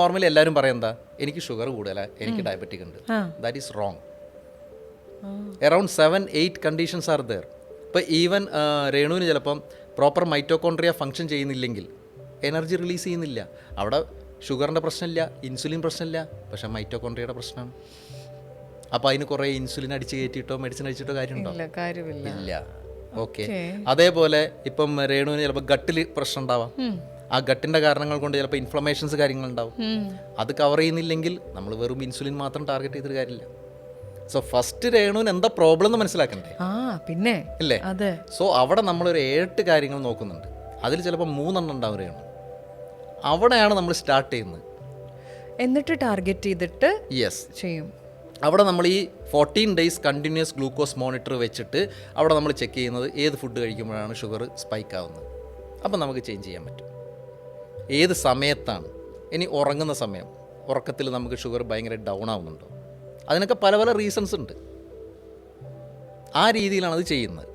Normally എല്ലാവരും പറയും എന്താ? എനിക്ക് ഷുഗർ കൂടുതലാണ് എനിക്ക് ഡയബറ്റിക് ഉണ്ട്. That is wrong around seven eight conditions are there ഇപ്പോൾ ഈവൻ രേണുവിന് ചിലപ്പം പ്രോപ്പർ മൈറ്റോകോൺട്രിയ ഫങ്ഷൻ ചെയ്യുന്നില്ലെങ്കിൽ എനർജി റിലീസ് ചെയ്യുന്നില്ല. അവിടെ ഷുഗറിന്റെ പ്രശ്നമില്ല ഇൻസുലിൻ പ്രശ്നമില്ല പക്ഷെ മൈറ്റോകോൺട്രിയയുടെ പ്രശ്നമാണ്. അപ്പോൾ അതിന് കുറേ ഇൻസുലിൻ അടിച്ച് കയറ്റിയിട്ടോ മെഡിസിൻ അടിച്ചിട്ടോ കാര്യമുണ്ടോ? ഇല്ല ഓക്കെ അതേപോലെ ഇപ്പം രേണുവിന് ചിലപ്പോൾ ഗട്ടിൽ പ്രശ്നം ഉണ്ടാവാം. ആ ഗട്ടിന്റെ കാരണങ്ങൾ കൊണ്ട് ചിലപ്പോൾ ഇൻഫ്ലമേഷൻസ് കാര്യങ്ങൾ ഉണ്ടാവും അത് കവർ ചെയ്യുന്നില്ലെങ്കിൽ നമ്മൾ വെറും ഇൻസുലിൻ മാത്രം ടാർഗറ്റ് ചെയ്തിട്ട് കാര്യമില്ല. സോ ഫസ്റ്റ് രേണുവിന് എന്താ പ്രോബ്ലം എന്ന് മനസ്സിലാക്കണ്ടേ? പിന്നെ? അല്ലേ അതെ. സോ അവിടെ നമ്മൾ ഒരു ഏട്ട് കാര്യങ്ങൾ നോക്കുന്നുണ്ട്. അതിൽ ചിലപ്പോൾ മൂന്നെണ്ണം ഉണ്ടാവും രേണു. അവിടെയാണ് നമ്മൾ സ്റ്റാർട്ട് ചെയ്യുന്നത്. എന്നിട്ട് ടാർഗറ്റ് ചെയ്തിട്ട് യെസ് ചെയ്യും. അവിടെ നമ്മൾ ഈ fourteen days continuous glucose monitor വെച്ചിട്ട് അവിടെ നമ്മൾ ചെക്ക് ചെയ്യുന്നത് ഏത് ഫുഡ് കഴിക്കുമ്പോഴാണ് ഷുഗർ സ്പൈക്ക് ആവുന്നത്. അപ്പം നമുക്ക് ചേഞ്ച് ചെയ്യാൻ പറ്റും. ഏത് സമയത്താണ്? ഇനി ഉറങ്ങുന്ന സമയം. ഉറക്കത്തിൽ നമുക്ക് ഷുഗർ ഭയങ്കര ഡൗൺ ആവുന്നുണ്ടോ. അതിനൊക്കെ പല പല റീസൺസ് ഉണ്ട്. ആ രീതിയിലാണ് അത് ചെയ്യുന്നത്.